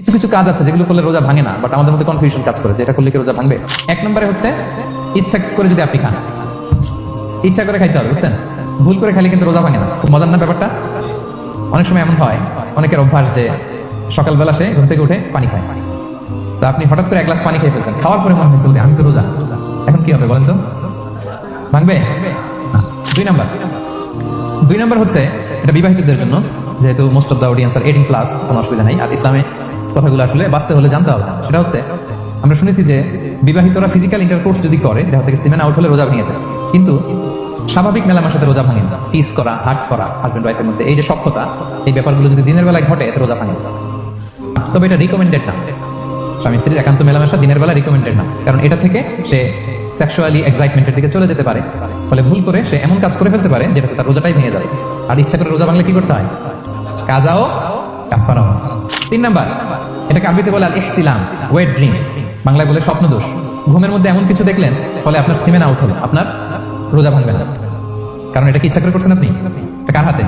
কিছু কিছু কাজ আছে যেগুলো করলে রোজা ভাঙে না বাট আমাদের মধ্যে কনফিউশন কাজ করে যে এটা করলে কি রোজা ভাঙবে? এক নম্বরে হচ্ছে ইচ্ছা করে যদি আপনি খান ইচ্ছা করে খাইতে হবে বুঝছেন? ভুল করে খাইলে কিন্তু রোজা ভাঙে না। খুব মজার না ব্যাপারটা? অনেক সময় এমন হয় অনেকের অভ্যাস যে সকালবেলা সে ঘুম থেকে উঠে পানি খায়। তো আপনি হঠাৎ করে এক গ্লাস পানি খেয়ে ফেলছেন খাওয়ার পরে মনে হয়েছে "ওরে, আমি তো রোজা। এখন কি হবে বলেন তো? ভাঙবে। দুই নাম্বার। দুই নাম্বার হচ্ছে এটা বিবাহিতদের জন্য যেহেতু most of the audience are eighteen plus কোনো অসুবিধা নেই। আর ইসলামে কথাগুলো আসলে বাঁচতে হলে জানতে হবে। সেটা হচ্ছে, আমরা শুনেছি যে বিবাহিতরা ফিজিক্যাল ইন্টারকোর্স যদি করে, দেহ থেকে সিমেন আউট হলে রোজা ভেঙে যায় কিন্তু স্বাভাবিক মেলামের সাথে রোজা ভাঙে না। পিস করা হাট করা হাজব্যান্ড ওয়াইফের মধ্যে এই যে সক্ষতা এই ব্যাপারগুলো যদি দিনের বেলায় ঘটে রোজা ভাঙে তবে এটা রিকমেন্ডেড না। স্বামী স্ত্রীর একান্ত মেলামেশা দিনের বেলা রিকমেন্ডেড না। কারণ এটা থেকে সে সেক্সুয়ালি এক্সাইটমেন্টের দিকে চলে যেতে পারে। ফলে ভুল করে সে এমন কাজ করে ফেলতে পারে, যেটাতে তার রোজাটাই ভেঙে যাবে আর ইচ্ছা করে রোজা ভাঙলে কি করতে হয়? কাজাও কাফারাও। তিন নাম্বার এটাকে আরবিতে বলে আল ইহতিলাম ওয়েট ড্রিম বাংলায় বলে স্বপ্ন দোষ ঘুমের মধ্যে এমন কিছু দেখলেন, ফলে আপনার সিমেন আউট হলো। আপনার রোজা ভাঙবে না। কারণ এটা কি ইচ্ছা করে করছেন আপনি? কার হাতে?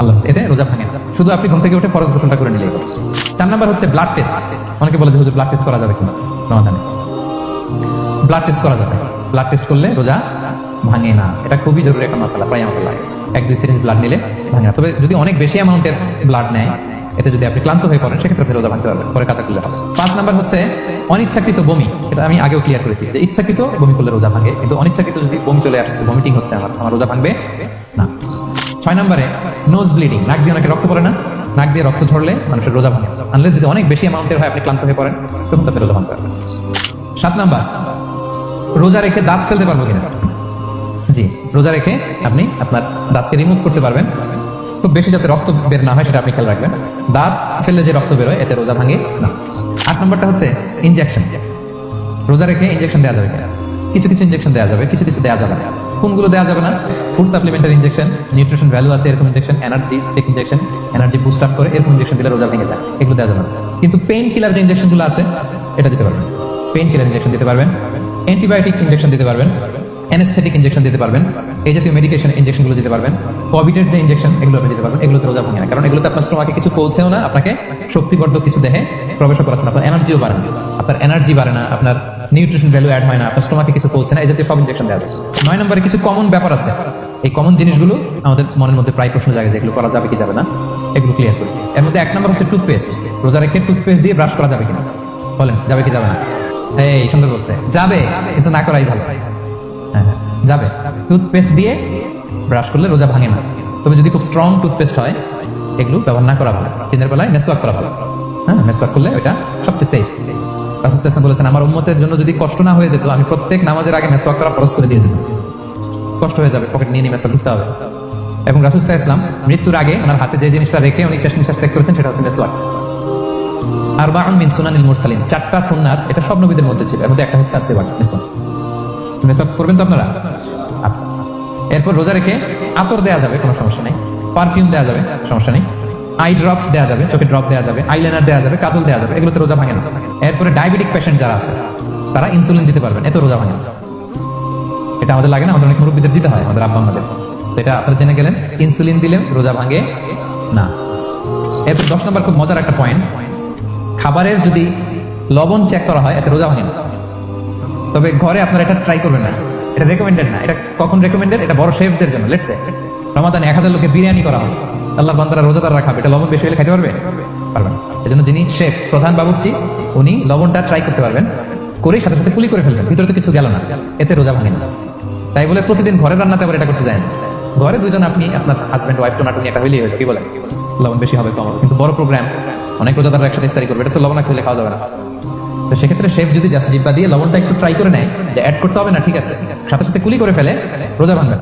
আল্লাহ এতে রোজা ভাঙে শুধু আপনি ঘুম থেকে উঠে ফরজ গোসলটা করে নিলেই চার নাম্বার হচ্ছে ব্লাড টেস্ট অনেকে বলে যে ব্লাড টেস্ট করা যাবে কিনা? সমাধানে ব্লাড টেস্ট করা যাবে। ব্লাড টেস্ট করলে রোজা ভাঙে না। এটা খুবই জরুরি একটা মশলা প্রায় আমাদের লাগে এক দুই সিরিজ ব্লাড নিলে ভাঙে না। তবে যদি অনেক বেশি অ্যামাউন্টের ব্লাড নেয় এতে যদি আপনি ক্লান্ত হয়ে পড়েন, সেক্ষেত্রে আপনি রোজা ভাঙতে পারবেন। পরে কাজা করলে হবে। পাঁচ নাম্বার হচ্ছে, অনিচ্ছাকৃত বমি। এটা আমি আগেও ক্লিয়ার করেছি যে ইচ্ছাকৃত বমি করলে রোজা ভাঙে, কিন্তু অনিচ্ছাকৃত যদি বমি চলে আসছে ভমিটিং হচ্ছে আমার আমার রোজা ভাঙবে না। ছয় নম্বরে নোজ ব্লিডিং নাক দিয়ে অনেকে রক্ত পড়ে না। নাক দিয়ে রক্ত ঝরলে মানুষের রোজা ভাঙে। আনলেস যদি অনেক বেশি অ্যামাউন্টের হয়, আপনি ক্লান্ত হয়ে পড়েন, তখন তাতে রোজা ভাঙতে পারবেন। সাত নাম্বার, রোজা রেখে দাঁত ফেলতে পারব কিনা? জি, রোজা রেখে আপনি আপনার দাঁতকে রিমুভ করতে পারবেন। খুব বেশি যাতে রক্ত বের না হয়, সেটা আপনি খেয়াল রাখবেন। দাঁত ফেললে যে রক্ত বেরোয় এতে রোজা ভাঙে না। আট নম্বরটা হচ্ছে ইনজেকশন রোজা রেখে ইনজেকশন দেওয়া যাবে কিছু কিছু ইনজেকশন দেওয়া যাবে, কিছু কিছু দেওয়া যাবে না। কোনগুলো দেওয়া যাবে না? Food supplementary injection nutrition value আছে এরকম injection energy take injection energy boost up করে এরকম ইনজেকশন দিলে রোজা ভেঙে যায়। এগুলো দেওয়া যাবে না। কিন্তু পেইন কিলার যে ইনজেকশনগুলো আছে, এটা দিতে পারবেন। পেইন কিলার ইনজেকশন দিতে পারবেন অ্যান্টিবায়োটিক ইনজেকশন দিতে পারবেন অ্যানেস্থেটিক ইনজেকশন দিতে পারবেন এই জাতীয় মেডিকেশন ইনজেকশনগুলো দিতে পারবেন। কোভিডের যে ইনজেকশন এগুলো আপনি দিতে পারবেন। এগুলোতে রোজা ভাঙে না কারণ এগুলোতে আপনার স্টোমাকে কিছু পৌঁছেও না, আপনাকে শক্তিবর্ধক কিছু দেহে প্রবেশ করাচ্ছে না, আপনার এনার্জিও বাড়ে না। আপনার এনার্জি বাড়ে না, আপনার নিউট্রিশন ভ্যালু অ্যাড হয় না, আপনার স্টোমাকে কিছু পৌঁছে না, এই জাতীয় সব ইনজেকশন দেওয়া নয় নম্বরে কিছু কমন ব্যাপার আছে। এই কমন জিনিসগুলো আমাদের মনের মধ্যে প্রায় প্রশ্ন জাগে যেগুলো করা যাবে কি যাবে না। এগুলো ক্লিয়ার করি। এর মধ্যে এক নম্বর হচ্ছে টুথপেস্ট রোজা রেখে টুথপেস্ট দিয়ে ব্রাশ করা যাবে কিনা? বলেন, যাবে কি যাবে না? এই, সুন্দর বলছে। যাবে, কিন্তু না করাই ভালো। যাবে। টুথপেস্ট দিয়ে ব্রাশ করলে রোজা ভাঙে না। তবে যদি খুব স্ট্রং টুথপেস্ট হয়, এগুলো ব্যবহার না করা ভালো। দিনের বেলায় মেসওয়াক করা ভালো। হ্যাঁ মেসওয়াক করলে ওইটা সবচেয়ে সেফ বলেছেন, আমার জন্য যদি কষ্ট না হয়ে যেত, আমি প্রত্যেক নামাজের আগে মেসওয়াক করা করে দিয়ে দিতাম। কষ্ট হয়ে যাবে পকেট নিয়ে নিয়ে মেসওয়াক হবে। এবং রাসুল ইসলাম মৃত্যুর আগে ওনার হাতে যে জিনিসটা রেখে উনি শেষ নিঃশ্বাস ত্যাগ করেছেন, সেটা হচ্ছে মেসওয়াক আর বা মিন সুনানিল চারটা সুন্নাত, এটা সব নবীদের মধ্যে ছিল, এর মধ্যে একটা হচ্ছে আসেওয়াক মেসওয়াক মেসওয়াক করবেন তো আপনারা? আচ্ছা। এরপর রোজা রেখে আতর দেওয়া যাবে, কোনো সমস্যা নেই। পারফিউম দেওয়া যাবে, সমস্যা নেই। আই ড্রপ দেওয়া যাবে, চোখে ড্রপ দেওয়া যাবে, আইলাইনার দেওয়া যাবে, কাজল দেওয়া যাবে, এগুলোতে রোজা ভাঙে না। এরপরে ডায়াবেটিক পেশেন্ট যারা আছে, তারা ইনসুলিন দিতে পারবেন, এত রোজা ভাঙে না। এটা আমাদের লাগে না, আমাদের অনেক মুরব্বীদের দিতে হয়, আমাদের আব্বা আমাদের। তো এটা আপনারা জেনে গেলেন, ইনসুলিন দিলে রোজা ভাঙে না। এরপর দশ নম্বর খুব মজার একটা পয়েন্ট খাবারের যদি লবণ চেক করা হয়, এতে রোজা ভাঙে না। তবে ঘরে আপনারা এটা ট্রাই করবেন না। এটা রেকমেন্ডেড না। এটা কখন রেকমেন্ডেড এটা বড় শেফদের জন্য। লেটসে রমাদানে এক হাজার লোকে বিরিয়ানি করা হবে আল্লাহ বান্দারা রোজাদাররা খাবে এটা লবণ বেশি হলে খাইতে পারবে? পারবেন এই জন্য যিনি শেফ প্রধান বাবুর্চি, উনি লবণটা ট্রাই করতে পারবেন। করে সাথে সাথে কুলি করে ফেলবেন। ভিতরে তো কিছু গেল না। এতে রোজা ভাঙে না। তাই বলে প্রতিদিন ঘরে রান্নাতে আবার এটা করতে যায় না। ঘরে দুজন আপনি, আপনার হাজব্যান্ড ওয়াইফ টোনাটুনি একটা হইলেই হলো কি বলে লবণ বেশি হবে, কম কিন্তু বড় প্রোগ্রাম অনেক রোজাদাররা একসাথে ইফতারি করবে। এটা তো লবণ খেলে খাওয়া যাবে না। তো সেক্ষেত্রে শেফ যদি জাস্ট জিব্বা দিয়ে লবণটা একটু ট্রাই করে নেয়, যে অ্যাড করতে হবে না, ঠিক আছে সাথে সাথে কুলি করে ফেলে, রোজা ভাঙবে।